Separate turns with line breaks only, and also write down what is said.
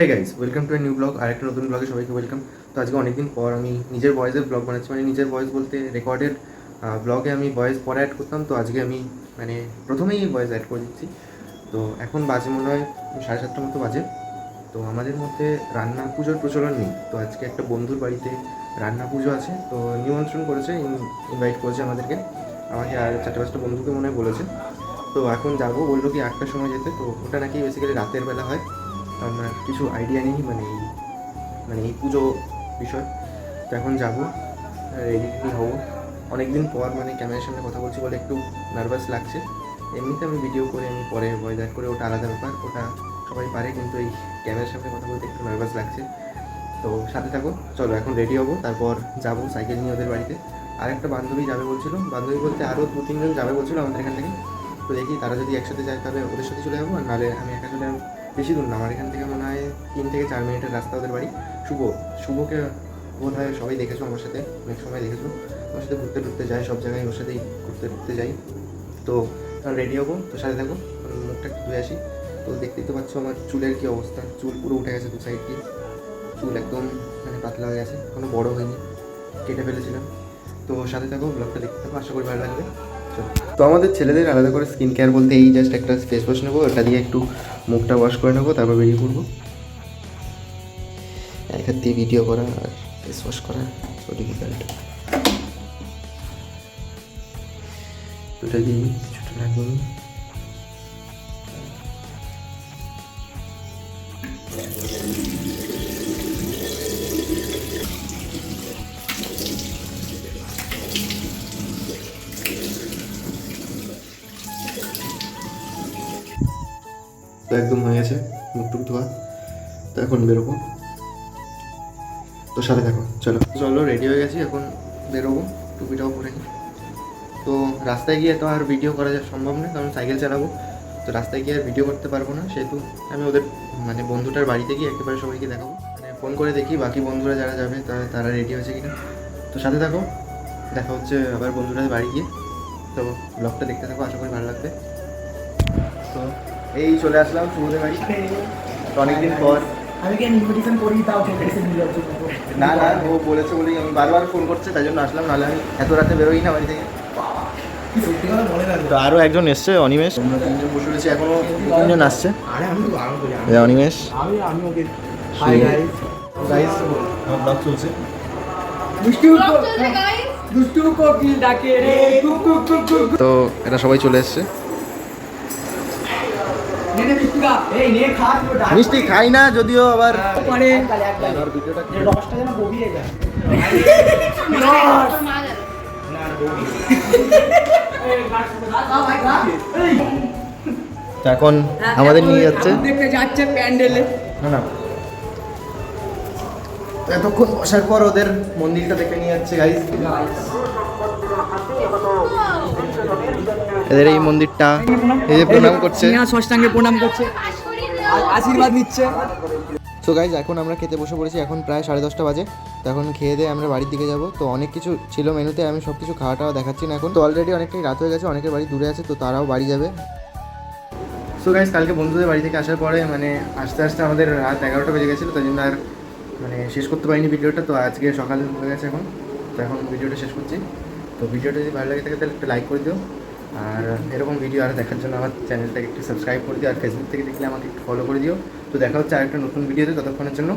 Hey guys welcome to a new blog আর একটা নতুন ব্লগে সবাইকে ওয়েলকাম তো আজকে অনেকদিন পর আমি নিজের ভয়েসের ব্লগ বানাচ্ছি মানে নিজের ভয়েস বলতে রেকর্ডেড ব্লগে আমি ভয়েস পরে অ্যাড করতাম, তো আজকে আমি মানে প্রথমেই ভয়েস অ্যাড করে দিচ্ছি। তো এখন বাজে মনে হয় সাড়ে সাতটার মতো বাজে। তো আমাদের মধ্যে রান্না পুজোর প্রচলন নেই, তো আজকে একটা বন্ধুর বাড়িতে রান্না পুজো আছে, তো নিমন্ত্রণ করেছে ইনভাইট করেছে আমাদেরকে। আমাকে আর চারটে পাঁচটা বন্ধুকে মনে হয় বলেছে। তো এখন যাব, বলল কি আটটার সময় যেতে, তো ওটা নাকি বেসিক্যালি রাতের বেলা হয়। আমার কিছু আইডিয়া নেই মানে এই মানে এই পুজো বিষয়। তো এখন যাব রেডি হব। অনেকদিন পর মানে ক্যামেরার সামনে কথা বলছি বলে একটু নার্ভাস লাগছে। এমনিতে আমি ভিডিও করে আমি পরে অ্যাড করে ওটা আলাদা ব্যাপার, ওটা সবাই পারে, কিন্তু এই ক্যামেরার সামনে কথা বলতে একটু নার্ভাস লাগছে। তো সাথে থাকো, চলো এখন রেডি হব, তারপর যাব সাইকেল নিয়ে ওদের বাড়িতে। আর একটা বান্ধবী যাবে বলছিল, বান্ধবী বলতে আরও দু তিনজন যাবে বলছিল আমাদের এখান থেকে। তো দেখি তারা যদি একসাথে যায় তাহলে ওদের সাথে চলে যাব, আর নাহলে আমি একা চলে যাব। বেশি দূর না, আমার এখান থেকে মনে হয় তিন থেকে চার মিনিটের রাস্তা ওদের বাড়ি। শুভ, শুভকে বোধ হয় সবাই দেখেছ আমার সাথে, অনেক সময় দেখেছ। আমার সাথে ঘুরতে ঘুরতে যাই সব জায়গায় ওর সাথেই ঘুরতে ঘুরতে যাই। তো রেডি হব, তো সাথে থাকো মুখটা একটু ধুয়ে আসি। তো দেখতেই তো পাচ্ছ আমার চুলের কী অবস্থা, চুল পুরো উঠে গেছে দু সাইড দিয়ে। চুল একদম মানে পাতলা হয়ে গেছে কোনো বড় হয়নি, কেটে ফেলেছিলাম। তো সাথে থাকো ব্লগটা দেখতে থাকো, আশা করি ভালো লাগবে। তো আমাদের ছেলেদের আলাদা করে স্কিন কেয়ার বলতে এই জাস্ট একটা ফেস ওয়াশ নেব, ওটা দিয়ে একটু মুখটা ওয়াশ করে নেব, তারপর বেরিয়ে পড়ব। হাত দিয়ে ভিডিও করা আর ফেস ওয়াশ করা সো ডিফিকাল্ট দুটা দিন ছোটো লাগবে তো একদম হয়ে গেছে, মুখ টুক ধোয়া। তো এখন বেরোবো। তো সাথে থাকো, চলো। চলো রেডি হয়ে গেছি, এখন বেরোবো, টুপিটাও পরে নিই তো রাস্তায় গিয়ে তো আর ভিডিও করা সম্ভব নয়, কারণ সাইকেল চালাবো। তো রাস্তায় গিয়ে আর ভিডিও করতে পারব না, সেহেতু আমি ওদের মানে বন্ধুটার বাড়িতে গিয়ে একেবারে সবাইকে দেখাবো। মানে ফোন করে দেখি, বাকি বন্ধুরা যারা যাবে, তারা তারা রেডি হয়েছে কিনা। তো সাথে থাকো, দেখা হচ্ছে আবার বন্ধুরা বাড়ি গিয়ে। তো ব্লগটা দেখতে থাকো, আশা করি ভালো লাগবে। তো এই চলে আসলাম শুভদের বাড়ি তো অনেকদিন পর।
আমি কেন ইনভিটেশন করি তাও চলে এসে
না না ও বলেছে বলেই আমি বারবার ফোন করছে তাই জন্য আসলাম নাহলে আমি এত রাতে বেরোই না বাড়ি থেকে।
সত্যি কথা বলে না
তো আরও একজন এসছে অনিমেষ।
তিনজন বসে রয়েছে এখনও তিনজন আসছে।
অনিমেষ। ব্লগ চলছে।
দুষ্টু কো দুষ্টু কোকিল ডাকে রে? কুক কুক কুক কুক
তো এটা সবাই চলে এসছে।
মিষ্টি
খাই না যদিও আবার এখন আমাদের নিয়ে যাচ্ছে।
যাচ্ছে প্যান্ডেলে।
না না। এতক্ষণ বসার পর ওদের মন্দিরটা দেখে নিয়ে যাচ্ছে গাইস এদের এই মন্দিরটা। এই যে প্রণাম করছে।
ষষ্ঠাঙ্গে প্রণাম করছে। আশীর্বাদ নিচ্ছে।
সো গাইজ এখন আমরা খেতে বসে পড়েছি এখন প্রায় সাড়ে দশটা বাজে। তো এখন খেয়ে দিয়ে আমরা বাড়ির দিকে যাব। তো অনেক কিছু ছিল মেনুতে আমি সব কিছু খাওয়াটাও দেখাচ্ছি না এখন। তো অলরেডি অনেকটাই রাত হয়ে গেছে অনেকের বাড়ি দূরে আছে তো তারাও বাড়ি যাবে। সো গাইজ কালকে বন্ধুদের বাড়ি থেকে আসার পরে মানে আস্তে আস্তে আমাদের রাত এগারোটা বেজে গেছিল তাই জন্য আর মানে শেষ করতে পারিনি ভিডিওটা। তো আজকে সকাল হয়ে গেছে এখন। তো এখন ভিডিওটা শেষ করছি। তো ভিডিওটা যদি ভালো লাগে থাকে তাহলে একটু লাইক করে দিও। আর এরকম ভিডিও আরও দেখার জন্য আমার চ্যানেলটাকে একটু সাবস্ক্রাইব করে দিও আর ফেসবুক থেকে দেখলে আমাকে একটু ফলো করে দিও। তো দেখা হচ্ছে আরেকটা নতুন ভিডিওতে ততক্ষণের জন্য